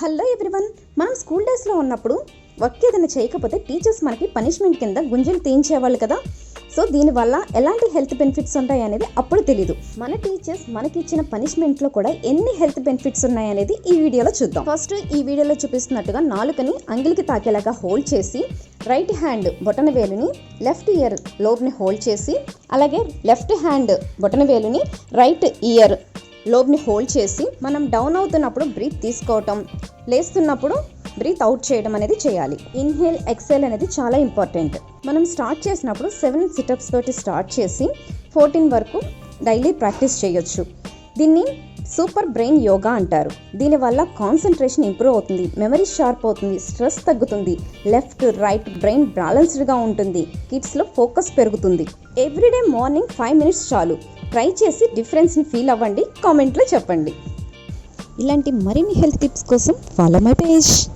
Hello everyone మనం school డేస్లో ఉన్నప్పుడు వర్క్ ఏదైనా చేయకపోతే టీచర్స్ మనకి పనిష్మెంట్ కింద గుంజలు తీయించేవాళ్ళు కదా. సో దీనివల్ల ఎలాంటి హెల్త్ బెనిఫిట్స్ ఉంటాయి అనేది అప్పుడు తెలీదు. మన టీచర్స్ మనకి ఇచ్చిన పనిష్మెంట్లో కూడా ఎన్ని హెల్త్ బెనిఫిట్స్ ఉన్నాయనేది ఈ వీడియోలో చూద్దాం. ఫస్ట్ ఈ వీడియోలో చూపిస్తున్నట్టుగా నాలుకని అంగిలికి తాకేలాగా హోల్డ్ చేసి రైట్ హ్యాండ్ బొటన వేలుని లెఫ్ట్ ఇయర్ లోబ్ని హోల్డ్ చేసి అలాగే లెఫ్ట్ హ్యాండ్ బొటన వేలుని రైట్ ఇయర్ లోబ్ని హోల్డ్ చేసి మనం డౌన్ అవుతున్నప్పుడు బ్రీత్ తీసుకోవటం లేస్తున్నప్పుడు బ్రీత్ అవుట్ చేయడం అనేది చేయాలి. ఇన్హేల్ ఎక్సెల్ అనేది చాలా ఇంపార్టెంట్. మనం స్టార్ట్ చేసినప్పుడు సెవెన్ సిటప్స్ తోటి స్టార్ట్ చేసి ఫోర్టీన్ వరకు డైలీ ప్రాక్టీస్ చేయొచ్చు. దీన్ని సూపర్ బ్రెయిన్ యోగా అంటారు. దీనివల్ల కాన్సన్ట్రేషన్ ఇంప్రూవ్ అవుతుంది. మెమరీ షార్ప్ అవుతుంది. స్ట్రెస్ తగ్గుతుంది. లెఫ్ట్ రైట్ బ్రెయిన్ బ్యాలెన్స్డ్గా ఉంటుంది. కిడ్స్లో ఫోకస్ పెరుగుతుంది. ఎవ్రీడే మార్నింగ్ ఫైవ్ మినిట్స్ చాలు. ట్రై చేసి డిఫరెన్స్ని ఫీల్ అవ్వండి. కామెంట్లో చెప్పండి. ఇలాంటి మరిన్ని హెల్త్ టిప్స్ కోసం ఫాలో మై పేజ్.